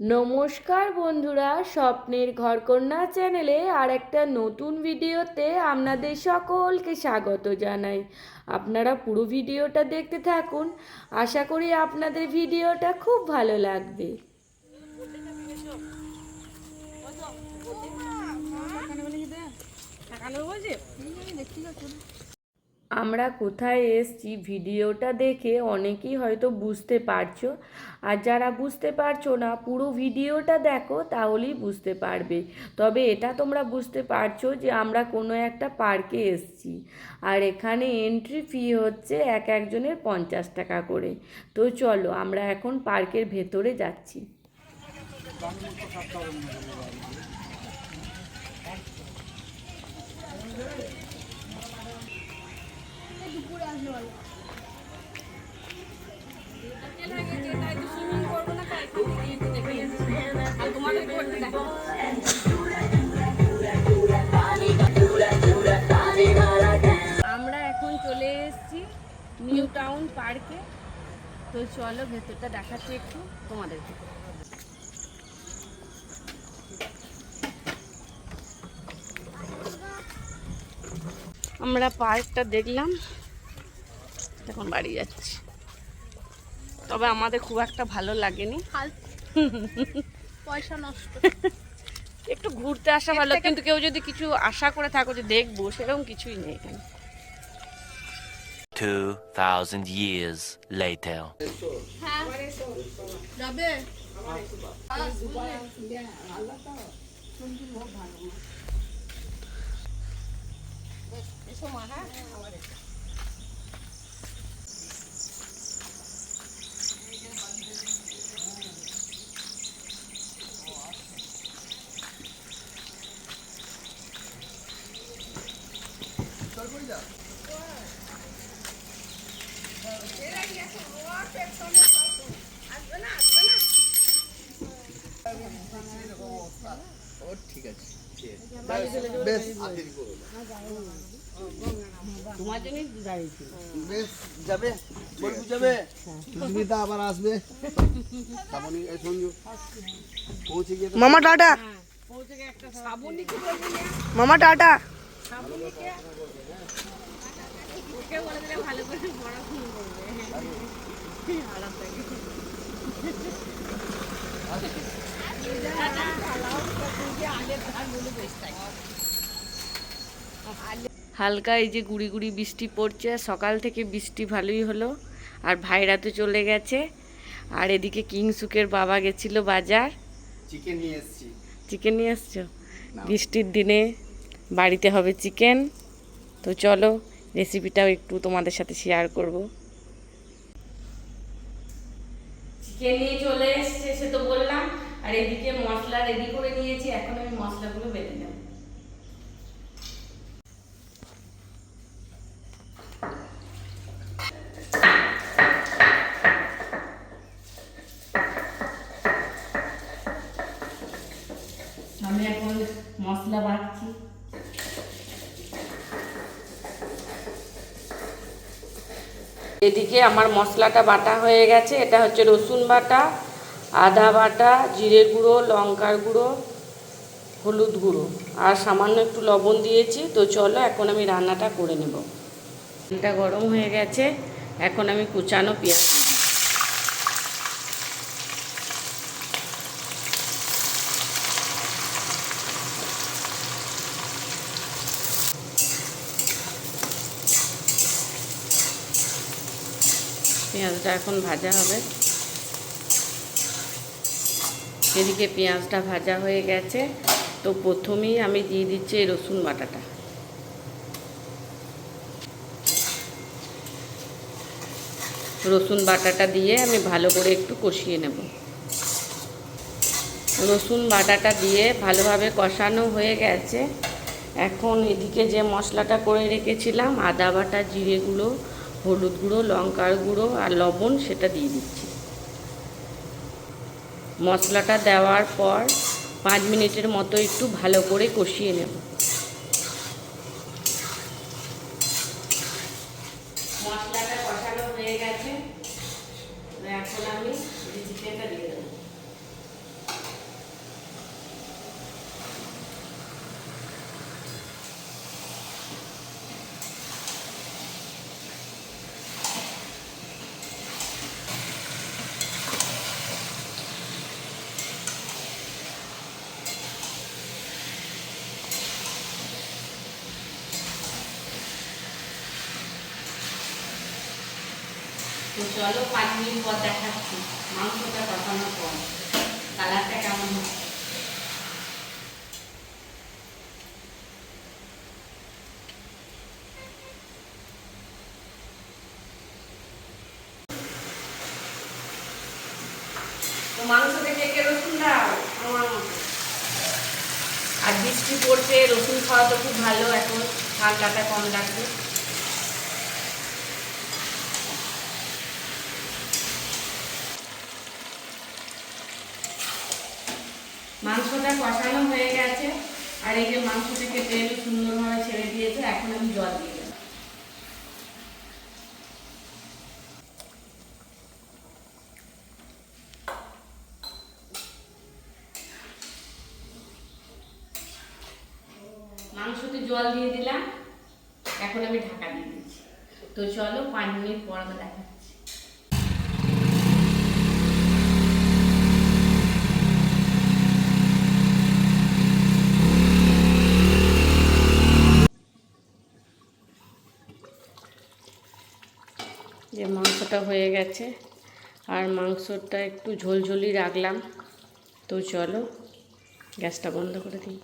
নমস্কার বন্ধুরা স্বপ্নের ঘরকন্যা চ্যানেলে আর একটা নতুন ভিডিওতে আপনাদের সকলকে স্বাগত জানাই। আপনারা পুরো ভিডিওটা দেখতে থাকুন। আশা করি আপনাদের ভিডিওটা খুব ভালো লাগবে। আমরা কোথায় এসছি ভিডিওটা দেখে অনেকেই হয়তো বুঝতে পারছ। আর যারা বুঝতে পারছ না, পুরো ভিডিওটা দেখো তাহলেই বুঝতে পারবে। তবে এটা তোমরা বুঝতে পারছ যে আমরা কোনো একটা পার্কে এসছি। আর এখানে এন্ট্রি ফি হচ্ছে এক একজনের পঞ্চাশ টাকা করে। তো চলো, আমরা এখন পার্কের ভেতরে যাচ্ছি। আমরা এখন চলে এসেছি নিউ টাউন পার্কে। তো চলো ভেতরটা দেখাচ্ছি একটু তোমাদেরকে। আমরা পার্কটা দেখলাম। এখন বাড়ি যাচ্ছি। তবে আমাদের খুব একটা ভালো লাগেনি। পয়সা নষ্ট। একটু ঘুরতে আসা ভালো কিন্তু কেউ যদি কিছু আশা করে থাকো যে দেখব সেরকম কিছুই নেই এখানে। 2,000 years later. হ্যাঁ। যাবে বেশ তোমার জন্যই দাঁড়িয়েছি বেশ যাবে বলবু যাবে সুস্মিতা আবার আসবে শ্রাবণী এই সঞ্জু পৌঁছে গিয়ে মামা টাটা। মামা টাটা হালকা এই যে গুড়ি গুড়ি বৃষ্টি পড়ছে সকাল থেকে বৃষ্টি ভালোই হলো আর ভাইরা তো চলে গেছে। আর এদিকে কিংসুকের বাবা গেছিল বাজার। চিকেন নিয়ে এসেছি। চিকেন নিয়ে আসছো বৃষ্টির দিনে বাড়িতে হবে চিকেন তো চলো রেসিপিটাও একটু তোমাদের সাথে শেয়ার করব। চিকেন নিয়ে চলে এসছে সে তো বললাম, আর এদিকে মশলা রেডি করে নিয়েছি, এখন আমি মশলাগুলো বেটে নেব। আমি এখন মশলা বাটছি। এদিকে আমার মশলাটা বাটা হয়ে গেছে। এটা হচ্ছে রসুন বাটা, আদা বাটা জিরে গুঁড়ো, লঙ্কার গুঁড়ো, হলুদ গুঁড়ো। আর সামান্য একটু লবণ দিয়েছি। তো চলো এখন আমি রান্নাটা করে নেব। তেলটা গরম হয়ে গেছে। এখন আমি কুচানো পেঁয়াজ পেঁয়াজটা এখন ভাজা হবে। এদিকে পেঁয়াজটা ভাজা হয়ে গেছে। তো প্রথমেই আমি দিয়ে দিচ্ছি এই রসুন বাটাটা। রসুন বাটাটা দিয়ে আমি ভালো করে একটু কষিয়ে নেব। রসুন বাটাটা দিয়ে ভালোভাবে কষানো হয়ে গেছে। এখন এদিকে যে মশলাটা করে রেখেছিলাম, আদা বাটা জিরে গুঁড়ো হলুদ গুঁড়ো, লঙ্কার গুঁড়ো আর লবণ সেটা দিয়ে দিচ্ছি। মশলাটা দেওয়ার পর পাঁচ মিনিটের মতো একটু ভালো করে কষিয়ে নেব মশলাটা কষানো হয়ে গেছে এখন আমি চিকেনটা দিয়ে দেবো তো চলো পাঁচ মিনিট পর দেখাচ্ছি, মাংসটা কষানোর পর। কালারটা কেমন তো মাংস থেকে কে রসুন দাও? আমার আর বৃষ্টি পড়ছে, রসুন খাওয়া তো খুব ভালো, এখন ঠান্ডাটা কম লাগবে মাংসটা কষানো হয়ে গেছে। আর এই যে মাংস থেকে তেল সুন্দরভাবে ছেড়ে দিয়েছে, এখন আমি জল দিয়ে মাংসতে জল দিয়ে দিলাম, এখন আমি ঢাকা দিয়ে দিচ্ছি। তো চলো পাঁচ মিনিট পর আবার যে মাংসটা হয়ে গেছে। আর মাংসটা একটু ঝোলঝোলি রাখলাম। তো চলো, গ্যাসটা বন্ধ করে দিই।